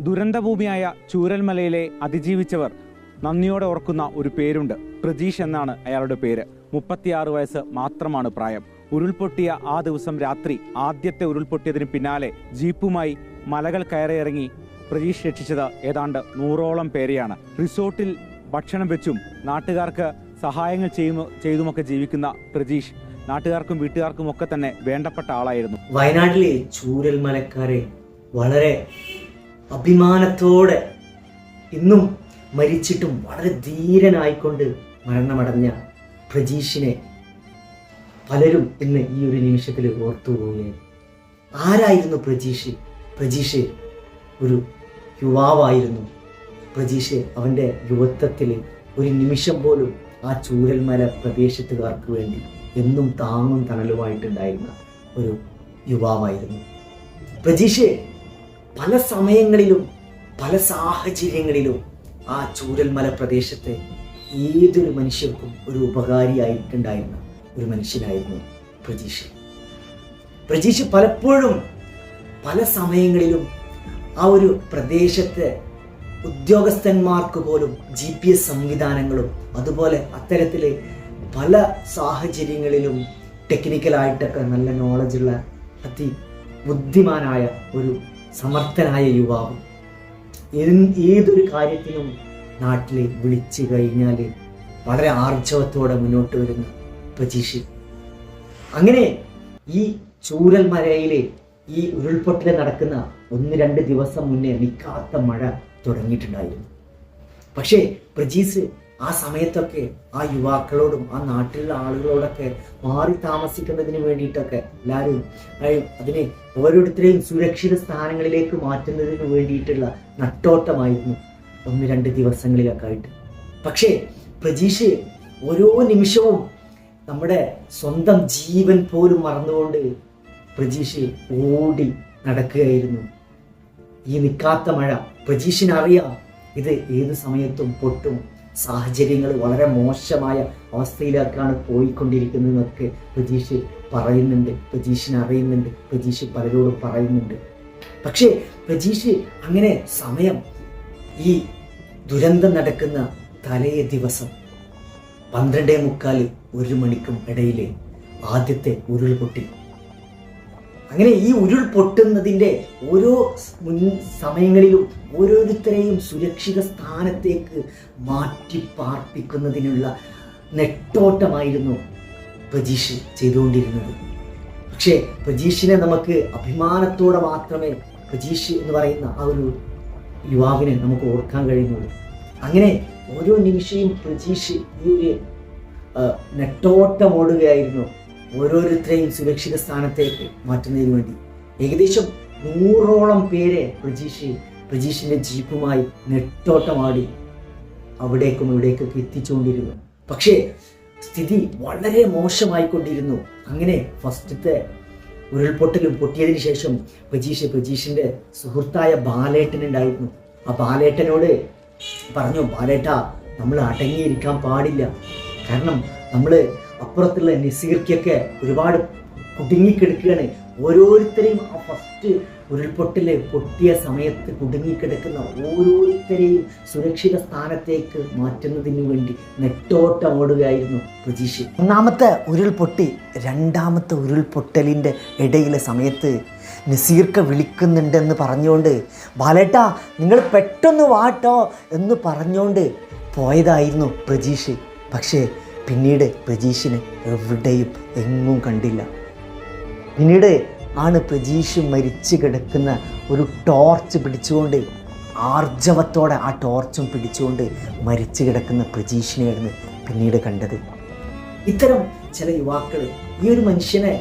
ദുരന്തഭൂമിയായ ചൂരൽമലയിലെ അതിജീവിച്ചവർ നന്ദിയോടെ ഓർക്കുന്ന ഒരു പേരുണ്ട്. പ്രജീഷ് എന്നാണ് അയാളുടെ പേര്. മുപ്പത്തിയാറ് വയസ്സ് മാത്രമാണ് പ്രായം. ഉരുൾപൊട്ടിയ ആ ദിവസം രാത്രി ആദ്യത്തെ ഉരുൾപൊട്ടിയതിന് പിന്നാലെ ജീപ്പുമായി മലകൾ കയറിയിറങ്ങി പ്രജീഷ് രക്ഷിച്ചത് ഏതാണ്ട് നൂറോളം പേരെയാണ്. റിസോർട്ടിൽ ഭക്ഷണം വെച്ചും നാട്ടുകാർക്ക് സഹായങ്ങൾ ചെയ്യുമോ ചെയ്തുമൊക്കെ ജീവിക്കുന്ന പ്രജീഷ് നാട്ടുകാർക്കും വീട്ടുകാർക്കും ഒക്കെ തന്നെ വേണ്ടപ്പെട്ട ആളായിരുന്നു. വയനാട്ടിലെ ചൂരൽ മലക്കാരെ വളരെ അഭിമാനത്തോടെ ഇന്നും മരിച്ചിട്ടും വളരെ ധീരനായിക്കൊണ്ട് മരണമടഞ്ഞ പ്രജീഷിനെ പലരും ഇന്ന് ഈ ഒരു നിമിഷത്തിൽ ഓർത്തുപോവുകയാണ് ആരായിരുന്നു പ്രജീഷ്? പ്രജീഷ് ഒരു യുവാവായിരുന്നു. പ്രജീഷ് അവന്റെ യുവത്വത്തിൽ ഒരു നിമിഷം പോലും ആ ചൂരൽമല പ്രദേശത്തുകാർക്ക് വേണ്ടി എന്നും താങ്ങും തണലുമായിട്ടുണ്ടായിരുന്ന ഒരു യുവാവായിരുന്നു. പ്രജീഷ് പല സമയങ്ങളിലും പല സാഹചര്യങ്ങളിലും ആ ചൂരൽമല പ്രദേശത്തെ ഏതൊരു മനുഷ്യർക്കും ഒരു ഉപകാരിയായിട്ടുണ്ടായിരുന്ന ഒരു മനുഷ്യനായിരുന്നു പ്രജീഷ്. പ്രജീഷ് പലപ്പോഴും പല സമയങ്ങളിലും ആ ഒരു പ്രദേശത്തെ ഉദ്യോഗസ്ഥന്മാർക്ക് പോലും ജി പി എസ് സംവിധാനങ്ങളും അതുപോലെ അത്തരത്തിൽ പല സാഹചര്യങ്ങളിലും ടെക്നിക്കലായിട്ടൊക്കെ നല്ല നോളജുള്ള അതി ബുദ്ധിമാനായ ഒരു സമർത്ഥനായ യുവാവ് ഏത് ഏതൊരു കാര്യത്തിനും നാട്ടിൽ വിളിച്ചു കഴിഞ്ഞാൽ വളരെ ആർജവത്തോടെ മുന്നോട്ട് വരുന്ന പ്രജീഷ് അങ്ങനെ ഈ ചൂരൽമലയിലെ ഈ ഉരുൾപൊട്ടൽ നടക്കുന്ന ഒന്ന് രണ്ട് ദിവസം മുന്നേ നിൽക്കാത്ത മഴ തുടങ്ങിയിട്ടുണ്ടായിരുന്നു. പക്ഷേ പ്രജീസ് ആ സമയത്തൊക്കെ ആ യുവാക്കളോടും ആ നാട്ടിലുള്ള ആളുകളോടൊക്കെ മാറി താമസിക്കുന്നതിന് വേണ്ടിയിട്ടൊക്കെ എല്ലാവരും അതിനെ ഓരോരുത്തരെയും സുരക്ഷിത സ്ഥാനങ്ങളിലേക്ക് മാറ്റുന്നതിന് വേണ്ടിയിട്ടുള്ള നട്ടോട്ടമായിരുന്നു ഒന്ന് രണ്ട് ദിവസങ്ങളിലൊക്കെ ആയിട്ട് പക്ഷേ പ്രജീഷ് ഓരോ നിമിഷവും നമ്മുടെ സ്വന്തം ജീവൻ പോലും മറന്നുകൊണ്ട് പ്രജീഷ് ഓടി നടക്കുകയായിരുന്നു. ഈ നിൽക്കാത്ത മഴ പ്രജീഷിനറിയാം ഇത് ഏത് സമയത്തും പൊട്ടും. സാഹചര്യങ്ങൾ വളരെ മോശമായ അവസ്ഥയിലേക്കാണ് പോയിക്കൊണ്ടിരിക്കുന്നതെന്നൊക്കെ പ്രതീഷ് പറയുന്നുണ്ട്. പ്രതീഷിന് അറിയുന്നുണ്ട്. പ്രതീഷ് പലരോടും പറയുന്നുണ്ട്. പക്ഷേ പ്രതീഷ് അങ്ങനെ സമയം ഈ ദുരന്തം നടക്കുന്ന തലേ ദിവസം പന്ത്രണ്ടേ മുക്കാൽ ഒരു മണിക്കും ഇടയിലെ ആദ്യത്തെ ഉരുൾപൊട്ടി. അങ്ങനെ ഈ ഉരുൾ പൊട്ടുന്നതിന്റെ ഓരോ മുൻ സമയങ്ങളിലും ഓരോരുത്തരെയും സുരക്ഷിത സ്ഥാനത്തേക്ക് മാറ്റി പാർപ്പിക്കുന്നതിനുള്ള നെട്ടോട്ടമായിരുന്നു പ്രജീഷ് ചെയ്തുകൊണ്ടിരുന്നത്. പക്ഷേ പ്രജീഷിനെ നമുക്ക് അഭിമാനത്തോടെ മാത്രമേ പ്രജീഷ് എന്ന് പറയുന്ന ആ ഒരു യുവാവിനെ നമുക്ക് ഓർക്കാൻ കഴിയുന്നുള്ളൂ. അങ്ങനെ ഓരോ നിമിഷയും പ്രജീഷ് ഈ ഒരു നെട്ടോട്ടമോടുകയായിരുന്നു. ഓരോരുത്തരെയും സുരക്ഷിത സ്ഥാനത്തേക്ക് മാറ്റുന്നതിന് വേണ്ടി. ഏകദേശം നൂറോളം പേരെ പ്രജീഷ് പ്രജീഷിന്റെ ജീപ്പുമായി നെട്ടോട്ടമാടി അവിടേക്കും ഇവിടേക്കൊക്കെ എത്തിച്ചുകൊണ്ടിരുന്നു. പക്ഷേ സ്ഥിതി വളരെ മോശമായിക്കൊണ്ടിരുന്നു. അങ്ങനെ ഫസ്റ്റത്തെ ഉരുൾപൊട്ടലും പൊട്ടിയതിനു ശേഷം പ്രജീഷ് പ്രജീഷിന്റെ സുഹൃത്തായ ബാലേട്ടനുണ്ടായിരുന്നു. ആ ബാലേട്ടനോട് പറഞ്ഞു ബാലേട്ട നമ്മൾ അടങ്ങിയിരിക്കാൻ പാടില്ല. കാരണം നമ്മൾ അപ്പുറത്തുള്ള നസീർക്കൊക്കെ ഒരുപാട് കുടുങ്ങിക്കിടക്കുകയാണ്. ഓരോരുത്തരെയും ആ ഫസ്റ്റ് ഉരുൾപൊട്ടിലെ പൊട്ടിയ സമയത്ത് കുടുങ്ങിക്കിടക്കുന്ന ഓരോരുത്തരെയും സുരക്ഷിത സ്ഥാനത്തേക്ക് മാറ്റുന്നതിന് വേണ്ടി നെട്ടോട്ടം ഓടുകയായിരുന്നു പ്രജീഷ് ഒന്നാമത്തെ ഉരുൾപൊട്ടി രണ്ടാമത്തെ ഉരുൾപൊട്ടലിന്റെ ഇടയിലെ സമയത്ത് നസീർക്ക വിളിക്കുന്നുണ്ടെന്ന് പറഞ്ഞുകൊണ്ട് ബാലേട്ട നിങ്ങൾ പെട്ടെന്ന് വാട്ടോ എന്ന് പറഞ്ഞുകൊണ്ട് പോയതായിരുന്നു പ്രജീഷ് പക്ഷേ പിന്നീട് പ്രജീഷിനെ എവിടെയും എങ്ങും കണ്ടില്ല. പിന്നീട് ആണ് പ്രജീഷ് മരിച്ചു കിടക്കുന്ന ഒരു ടോർച്ച് പിടിച്ചുകൊണ്ട് ആർജവത്തോടെ ആ ടോർച്ചും പിടിച്ചുകൊണ്ട് മരിച്ചു കിടക്കുന്ന പ്രജീഷിനെയാണ് പിന്നീട് കണ്ടത്. ഇത്തരം ചില യുവാക്കൾ ഈ ഒരു മനുഷ്യനെ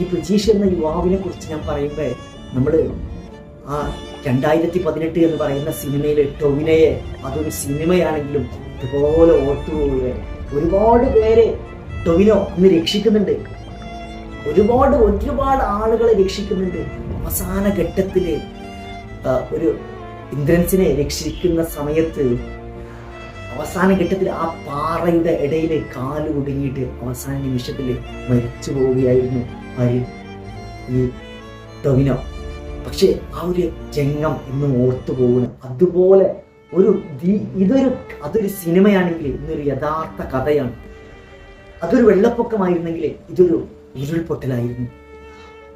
ഈ പ്രജീഷ് എന്ന യുവാവിനെ കുറിച്ച് ഞാൻ പറയുമ്പോൾ നമ്മൾ ആ രണ്ടായിരത്തി പതിനെട്ട് എന്ന് പറയുന്ന സിനിമയിലെ ടൊവിനയെ അതൊരു സിനിമയാണെങ്കിലും ഇതുപോലെ ഓർത്തുപോവുകയാണ്. ഒരുപാട് പേരെ ടൊവിനോ അന്ന് രക്ഷിക്കുന്നുണ്ട്. ഒരുപാട് ഒരുപാട് ആളുകളെ രക്ഷിക്കുന്നുണ്ട്. അവസാന ഘട്ടത്തിൽ ഒരു ഇന്ദ്രൻസിനെ രക്ഷിക്കുന്ന സമയത്ത് അവസാന ഘട്ടത്തിൽ ആ പാറയുടെ ഇടയിൽ കാൽ കുടുങ്ങിയിട്ട് അവസാന നിമിഷത്തിൽ മരിച്ചു പോവുകയായിരുന്നു ആര്? ഈ ടൊവിനോ. പക്ഷെ ആ ഒരു ജംഗം ഇന്നും ഓർത്തു പോകുന്നു അതുപോലെ ഒരു ഇതൊരു അതൊരു സിനിമയാണെങ്കിൽ ഇന്നൊരു യഥാർത്ഥ കഥയാണ്. അതൊരു വെള്ളപ്പൊക്കമായിരുന്നെങ്കിൽ ഇതൊരു ഉരുൾപൊട്ടലായിരുന്നു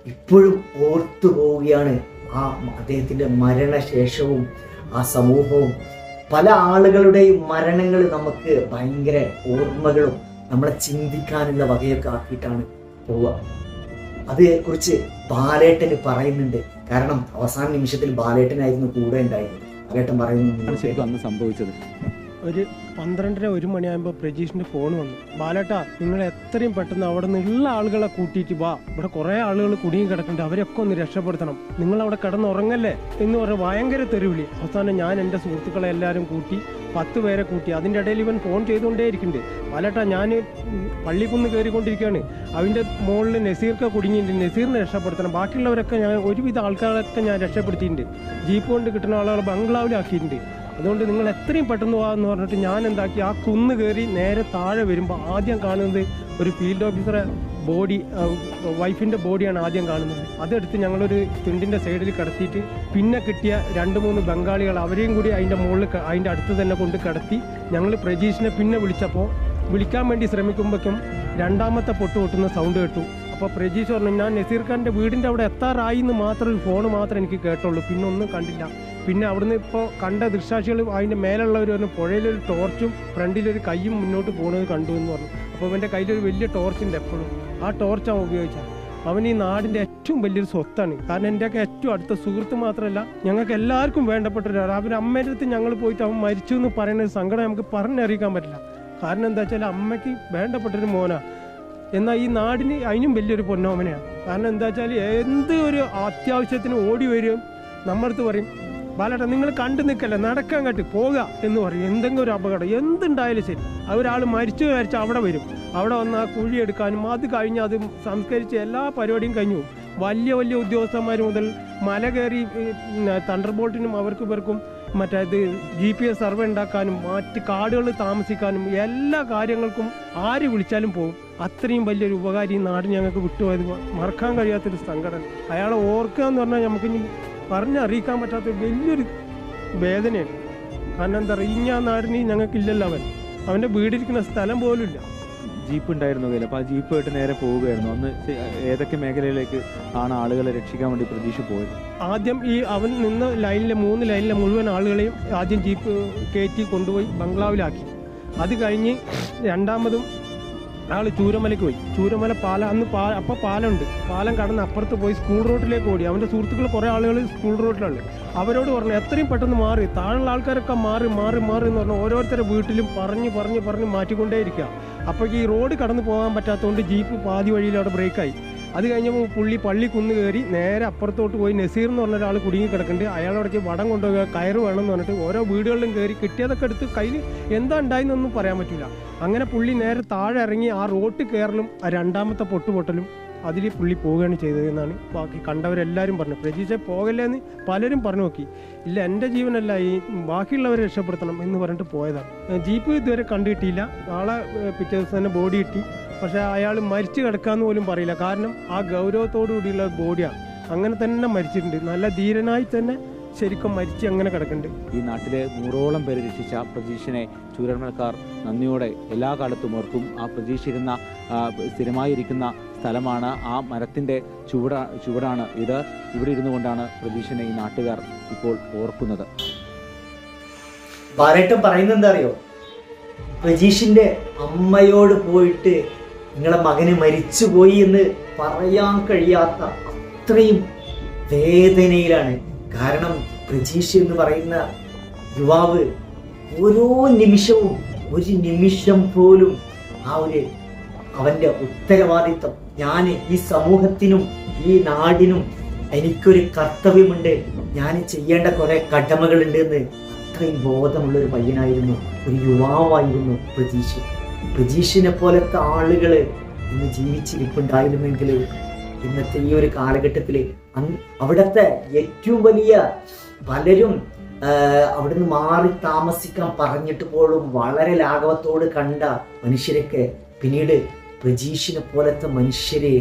ഇപ്പോഴും ഓർത്തു പോവുകയാണ് ആ അദ്ദേഹത്തിന്റെ മരണശേഷവും ആ സമൂഹവും. പല ആളുകളുടെയും മരണങ്ങൾ നമുക്ക് ഭയങ്കര ഓർമ്മകളും നമ്മളെ ചിന്തിക്കാനുള്ള വകയൊക്കെ ആക്കിയിട്ടാണ് പോവുക. അതേക്കുറിച്ച് ബാലേട്ടന് പറയുന്നുണ്ട്. കാരണം അവസാന നിമിഷത്തിൽ ബാലേട്ടനായിരുന്നു കൂടെ ഉണ്ടായിരുന്നത്. ബാലേട്ടൻ ആണ് പറയുന്നു. ശരിക്കും അന്ന് സംഭവിച്ചത്. ഒരു പന്ത്രണ്ടര ഒരു മണിയാകുമ്പോൾ പ്രജീഷിന്റെ ഫോൺ വന്നു. ബാലേട്ടാ നിങ്ങൾ എത്രയും പെട്ടെന്ന് അവിടെ നിന്നുള്ള ആളുകളെ കൂട്ടിയിട്ട് വാ. ഇവിടെ കുറെ ആളുകൾ കുടുങ്ങി കിടക്കുന്നുണ്ട്. അവരൊക്കെ ഒന്ന് രക്ഷപ്പെടുത്തണം. നിങ്ങൾ അവിടെ കിടന്നുറങ്ങല്ലേ എന്ന് പറഞ്ഞ ഭയങ്കര തെരുവിളി. അവസാനം ഞാൻ എന്റെ സുഹൃത്തുക്കളെ എല്ലാവരും കൂട്ടി പത്ത് പേരെ കൂട്ടി. അതിന്റെ ഇടയിൽ ഇവൻ ഫോൺ ചെയ്തുകൊണ്ടേ ഇരിക്കുന്നുണ്ട് ബാലേട്ടാ ഞാൻ പള്ളിക്കുന്ന് കയറിക്കൊണ്ടിരിക്കുകയാണ്. അവന്റെ മുകളിൽ നസീർക്ക് കുടുങ്ങിയിട്ടുണ്ട്. നസീറിനെ രക്ഷപ്പെടുത്തണം. ബാക്കിയുള്ളവരൊക്കെ ഞാൻ ഒരുവിധ ആൾക്കാരൊക്കെ ഞാൻ രക്ഷപ്പെടുത്തിയിട്ടുണ്ട്. ജീപ്പ് കൊണ്ട് കിട്ടുന്ന ആളുകളെ ബംഗ്ലാവിലാക്കിയിട്ടുണ്ട് അതുകൊണ്ട് നിങ്ങൾ എത്രയും പെട്ടെന്ന് പോകാമെന്ന് പറഞ്ഞിട്ട് ഞാൻ എന്താക്കി ആ കുന്ന് കയറി നേരെ താഴെ വരുമ്പോൾ ആദ്യം കാണുന്നത് ഒരു ഫീൽഡ് ഓഫീസറെ ബോഡി വൈഫിന്റെ ബോഡിയാണ് ആദ്യം കാണുന്നത്. അതെടുത്ത് ഞങ്ങളൊരു തുണ്ടിന്റെ സൈഡിൽ കിടത്തിയിട്ട് പിന്നെ കിട്ടിയ രണ്ട് മൂന്ന് ബംഗാളികൾ അവരെയും കൂടി അതിന്റെ മുകളിൽ അതിന്റെ അടുത്ത് തന്നെ കൊണ്ട് കിടത്തി ഞങ്ങൾ പ്രജീഷിനെ പിന്നെ വിളിച്ചപ്പോൾ വിളിക്കാൻ വേണ്ടി ശ്രമിക്കുമ്പോഴേക്കും രണ്ടാമത്തെ പൊട്ട് പൊട്ടുന്ന സൗണ്ട് കേട്ടു. അപ്പോൾ പ്രജീഷ് പറഞ്ഞു ഞാൻ നസീർ ഖാന്റെ വീടിന്റെ അവിടെ എത്താറായി എന്ന് മാത്രം ഒരു ഫോൺ മാത്രമേ എനിക്ക് കേട്ടുള്ളൂ പിന്നെ ഒന്നും കണ്ടില്ല. പിന്നെ അവിടുന്ന് ഇപ്പോൾ കണ്ട ദൃക്സാക്ഷികൾ അതിന്റെ മേലുള്ളവർ പറഞ്ഞു പുഴയിലൊരു ടോർച്ചും ഫ്രണ്ടിലൊരു കൈയും മുന്നോട്ട് പോകുന്നത് കണ്ടു എന്ന് പറഞ്ഞു. അപ്പോൾ എന്റെ കയ്യിലൊരു വലിയ ടോർച്ചുണ്ട് എപ്പോഴും. ആ ടോർച്ച് അവൻ ഉപയോഗിച്ചത് അവൻ ഈ നാടിന്റെ ഏറ്റവും വലിയൊരു സ്വത്താണ്. കാരണം എന്റെയൊക്കെ ഏറ്റവും അടുത്ത സുഹൃത്ത് മാത്രമല്ല ഞങ്ങൾക്ക് എല്ലാവർക്കും വേണ്ടപ്പെട്ട ഒരാൾ അവൻ അമ്മേന്റെ അടുത്ത് ഞങ്ങൾ പോയിട്ട് അവൻ മരിച്ചു എന്ന് പറയുന്ന ഒരു സങ്കടം നമുക്ക് പറഞ്ഞറിയിക്കാൻ പറ്റില്ല. കാരണം എന്താ വെച്ചാൽ അമ്മയ്ക്ക് വേണ്ടപ്പെട്ടൊരു മോനാ. എന്നാൽ ഈ നാടിന് അതിനും വലിയൊരു പൊന്നോമനയാണ് കാരണം എന്താ വെച്ചാൽ എന്ത് ഒരു അത്യാവശ്യത്തിന് ഓടി വരും നമ്മളടുത്ത് പറയും ബാലേട്ട നിങ്ങൾ കണ്ടു നിൽക്കല്ല നടക്കാൻ കട്ടി പോകുക എന്ന് പറയും. എന്തെങ്കിലും ഒരു അപകടം എന്തുണ്ടായാലും ശരി. ഒരാൾ മരിച്ചു വിചാരിച്ചാൽ അവിടെ വരും. അവിടെ വന്ന് ആ കുഴി എടുക്കാനും അത് കഴിഞ്ഞ് അത് സംസ്കരിച്ച് എല്ലാ പരിപാടിയും കഴിഞ്ഞു വലിയ വലിയ ഉദ്യോഗസ്ഥന്മാർ മുതൽ മല കയറി തണ്ടർ ബോൾട്ടിനും അവർക്ക് ഇവർക്കും മറ്റേ ഇത് ജി പി എസ് സർവേ ഉണ്ടാക്കാനും മറ്റ് കാടുകളിൽ താമസിക്കാനും എല്ലാ കാര്യങ്ങൾക്കും ആര് വിളിച്ചാലും പോകും. അത്രയും വലിയൊരു ഉപകാരി ഈ നാട് ഞങ്ങൾക്ക് വിട്ടുപോയത് മറക്കാൻ കഴിയാത്തൊരു സങ്കടം അയാളെ ഓർക്കുക എന്ന് പറഞ്ഞാൽ നമുക്ക് ഇനി പറഞ്ഞറിയിക്കാൻ പറ്റാത്ത വലിയൊരു വേദനയാണ്. കാരണം എന്താ പറയുക ഇനി ആ നാടിന് ഞങ്ങൾക്കില്ലല്ലോ അവൻ. അവന്റെ വീടിരിക്കുന്ന സ്ഥലം പോലും ഇല്ല ജീപ്പ് ഉണ്ടായിരുന്നു കയ്യിൽ. അപ്പോൾ ആ ജീപ്പായിട്ട് നേരെ പോവുകയായിരുന്നു. അന്ന് ഏതൊക്കെ മേഖലയിലേക്ക് ആണ് ആളുകളെ രക്ഷിക്കാൻ വേണ്ടി പ്രതീക്ഷ പോയത്? ആദ്യം ഈ അവൻ നിന്ന് ലൈനിലെ മൂന്ന് ലൈനിലെ മുഴുവൻ ആളുകളെയും ആദ്യം ജീപ്പ് കയറ്റി കൊണ്ടുപോയി ബംഗ്ലാവിലാക്കി. അത് കഴിഞ്ഞ് രണ്ടാമതും ആൾ ചൂരമലയ്ക്ക് പോയി. ചൂരമല പാലം അന്ന് പാ അപ്പം പാലമുണ്ട്. പാലം കടന്ന് അപ്പുറത്ത് പോയി സ്കൂൾ റോഡിലേക്ക് ഓടി. അവന്റെ സുഹൃത്തുക്കൾ കുറേ ആളുകൾ സ്കൂൾ റോട്ടിലാണ് അവരോട് പറഞ്ഞു എത്രയും പെട്ടെന്ന് മാറി. താഴെയുള്ള ആൾക്കാരൊക്കെ മാറി മാറി മാറി എന്ന് പറഞ്ഞാൽ ഓരോരുത്തരുടെ വീട്ടിലും പറഞ്ഞ് പറഞ്ഞ് പറഞ്ഞ് മാറ്റിക്കൊണ്ടേയിരിക്കുക. അപ്പോൾ ഈ റോഡ് കടന്നു പോകാൻ പറ്റാത്തതുകൊണ്ട് ജീപ്പ് പാതി വഴിയിൽ അവിടെ ബ്രേക്കായി അത് കഴിഞ്ഞപ്പോൾ പുള്ളി പള്ളി കുന്ന് കയറി നേരെ അപ്പുറത്തോട്ട് പോയി നസീർ എന്ന് പറഞ്ഞ ഒരാൾ കുടുങ്ങി കിടക്കുന്നുണ്ട് അയാളോടേക്ക് വടം കൊണ്ടുപോകുക കയറ് വേണം എന്ന് പറഞ്ഞിട്ട് ഓരോ വീടുകളിലും കയറി കിട്ടിയതൊക്കെ എടുത്ത് കയ്യിൽ എന്താ ഉണ്ടായെന്നൊന്നും പറയാൻ പറ്റില്ല അങ്ങനെ പുള്ളി നേരെ താഴെ ഇറങ്ങി ആ റോട്ട് കയറലും രണ്ടാമത്തെ പൊട്ടുപൊട്ടലും അതിൽ പുള്ളി പോവുകയാണ് ചെയ്തത് എന്നാണ് ബാക്കി കണ്ടവരെല്ലാവരും പറഞ്ഞു. പ്രജീഷെ പോകല്ലേ എന്ന് പലരും പറഞ്ഞു നോക്കി. ഇല്ല എന്റെ ജീവനല്ല ഈ ബാക്കിയുള്ളവരെ രക്ഷപ്പെടുത്തണം എന്ന് പറഞ്ഞിട്ട് പോയതാണ്. ജീപ്പ് ഇതുവരെ കണ്ടു കിട്ടിയില്ല. നാളെ പിറ്റേ ദിവസം തന്നെ ബോഡി കിട്ടി. പക്ഷേ അയാൾ മരിച്ചു കിടക്കാന്ന് പോലും പറയില്ല. കാരണം ആ ഗൗരവത്തോടു കൂടിയുള്ള ബോഡിയാണ് അങ്ങനെ തന്നെ മരിച്ചിട്ടുണ്ട്. നല്ല ധീരനായി തന്നെ ശരിക്കും മരിച്ച് അങ്ങനെ കിടക്കുന്നുണ്ട്. ഈ നാട്ടിലെ നൂറോളം പേര് രക്ഷിച്ച പ്രതീക്ഷനെ ചൂരന്മൽക്കാർ നന്ദിയോടെ എല്ലാ കാലത്തും ഓർക്കും. ആ പ്രതീക്ഷിരുന്ന സ്ഥിരമായിരിക്കുന്ന സ്ഥലമാണ് ആ മരത്തിന്റെ ചുവട ചുവടാണ് ഇത്. ഇവിടെ ഇരുന്നു കൊണ്ടാണ് പ്രതീക്ഷനെ ഈ നാട്ടുകാർ ഇപ്പോൾ ഓർക്കുന്നത്. ബാലേട്ടൻ പറയുന്നത് എന്താ അറിയോ? പ്രജീഷിന്റെ അമ്മയോട് പോയിട്ട് നിങ്ങളെ മകന് മരിച്ചുപോയി എന്ന് പറയാൻ കഴിയാത്ത അത്രയും വേദനയിലാണ്. കാരണം പ്രജീഷ് എന്ന് പറയുന്ന യുവാവ് ഓരോ നിമിഷവും ഒരു നിമിഷം പോലും ആ ഒരു അവന്റെ ഉത്തരവാദിത്വം. ഞാൻ ഈ സമൂഹത്തിനും ഈ നാടിനും എനിക്കൊരു കർത്തവ്യമുണ്ട്. ഞാൻ ചെയ്യേണ്ട കുറെ കടമകളുണ്ട് എന്ന് അത്രയും ബോധമുള്ള ഒരു പയ്യനായിരുന്നു. ഒരു യുവാവായിരുന്നു പ്രജീഷ് പ്രജീഷിനെ പോലത്തെ ആളുകൾ ഇന്ന് ജീവിച്ചിരിപ്പുണ്ടായിരുന്നെങ്കിൽ ഇന്നത്തെ ഈ ഒരു കാലഘട്ടത്തിൽ അവിടുത്തെ ഏറ്റവും വലിയ പലരും അവിടുന്ന് മാറി താമസിക്കാൻ പറഞ്ഞിട്ട് പോലും വളരെ ലാഘവത്തോട് കണ്ട മനുഷ്യരൊക്കെ പിന്നീട് പ്രജീഷിനെ പോലത്തെ മനുഷ്യരെ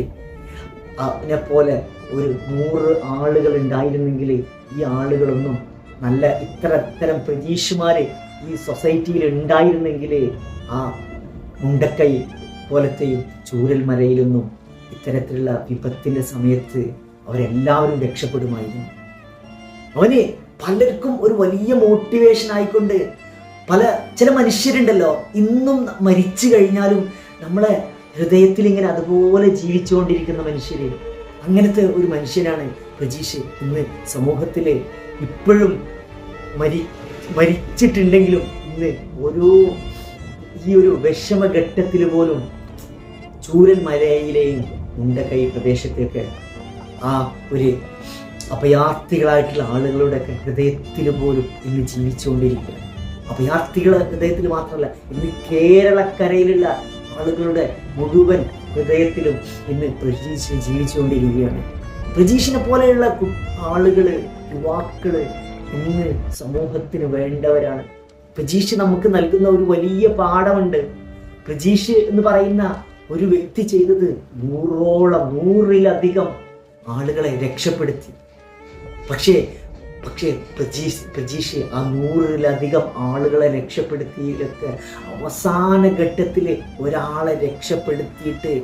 അതിനെ പോലെ ഒരു നൂറ് ആളുകൾ ഉണ്ടായിരുന്നെങ്കിൽ ഈ ആളുകളൊന്നും നല്ല ഇത്ര ഇത്തരം പ്രജീഷുമാർ ഈ സൊസൈറ്റിയിൽ ഉണ്ടായിരുന്നെങ്കിൽ ആ മുണ്ടക്കൈ പോലത്തെയും ചൂരൽ മലയിലൊന്നും ഇത്തരത്തിലുള്ള വിപത്തിന്റെ സമയത്ത് അവരെല്ലാവരും രക്ഷപ്പെടുമായിരുന്നു. അവന് പലർക്കും ഒരു വലിയ മോട്ടിവേഷൻ ആയിക്കൊണ്ട് പല ചില മനുഷ്യരുണ്ടല്ലോ ഇന്നും മരിച്ചു കഴിഞ്ഞാലും നമ്മളെ ഹൃദയത്തിൽ ഇങ്ങനെ അതുപോലെ ജീവിച്ചുകൊണ്ടിരിക്കുന്ന മനുഷ്യര്. അങ്ങനത്തെ ഒരു മനുഷ്യനാണ് പ്രജീഷ് ഇന്ന് സമൂഹത്തിൽ ഇപ്പോഴും മരി മരിച്ചിട്ടുണ്ടെങ്കിലും ഇന്ന് ഓരോ ഈ ഒരു വിഷമഘട്ടത്തിൽ പോലും ചൂരൽ മലയിലെയും മുണ്ടക്കൈ പ്രദേശത്തെയൊക്കെ ആ ഒരു അഭയാർത്ഥികളായിട്ടുള്ള ആളുകളുടെയൊക്കെ ഹൃദയത്തിൽ പോലും ഇന്ന് ജീവിച്ചുകൊണ്ടിരിക്കുക അഭയാർത്ഥികളെ ഹൃദയത്തിൽ മാത്രമല്ല ഇന്ന് കേരളക്കരയിലുള്ള ആളുകളുടെ മുഴുവൻ ഹൃദയത്തിലും ഇന്ന് പ്രജീഷ് ജീവിച്ചുകൊണ്ടിരിക്കുകയാണ്. പ്രജീഷിനെ പോലെയുള്ള ആളുകൾ യുവാക്കൾ ഇന്ന് സമൂഹത്തിന് വേണ്ടവരാണ്. പ്രജീഷ് നമുക്ക് നൽകുന്ന ഒരു വലിയ പാഠമുണ്ട്. പ്രജീഷ് എന്ന് പറയുന്ന ഒരു വ്യക്തി ചെയ്തത് നൂറോളം നൂറിലധികം ആളുകളെ രക്ഷപ്പെടുത്തി. പക്ഷേ പക്ഷേ പ്രജീഷ് പ്രജീഷ് ആ നൂറിലധികം ആളുകളെ രക്ഷപ്പെടുത്തിയിട്ടൊക്കെ അവസാന ഘട്ടത്തിൽ ഒരാളെ രക്ഷപ്പെടുത്തിയിട്ട്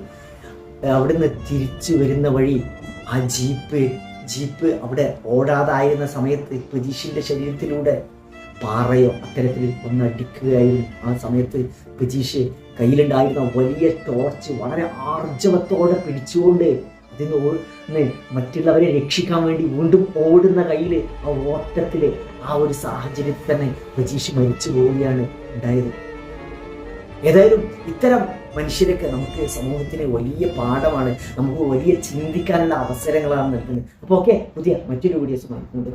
അവിടുന്ന് തിരിച്ചു വരുന്ന വഴി ആ ജീപ്പ് ജീപ്പ് അവിടെ ഓടാതായിരുന്ന സമയത്ത് പ്രജീഷിന്റെ ശരീരത്തിലൂടെ പാറയോ അത്തരത്തിൽ ഒന്ന് അടിക്കുകയായിരുന്നു. ആ സമയത്ത് പ്രജീഷ് കയ്യിലുണ്ടായിരുന്ന വലിയ ടോർച്ച് വളരെ ആർജവത്തോടെ പിടിച്ചുകൊണ്ട് അതിന് ഓടുന്ന മറ്റുള്ളവരെ രക്ഷിക്കാൻ വേണ്ടി വീണ്ടും ഓടുന്ന കയ്യിൽ ആ ഓട്ടത്തിൽ ആ ഒരു സാഹചര്യത്തിൽ തന്നെ പ്രജീഷ് മരിച്ചു പോവുകയാണ് ഉണ്ടായത്. ഏതായാലും ഇത്തരം മനുഷ്യരൊക്കെ നമുക്ക് സമൂഹത്തിന് വലിയ പാഠമാണ്. നമുക്ക് വലിയ ചിന്തിക്കാനുള്ള അവസരങ്ങളാണ് നൽകുന്നത്. അപ്പോൾ ഓക്കെ പുതിയ മറ്റൊരു വീഡിയോസ് കാണാം.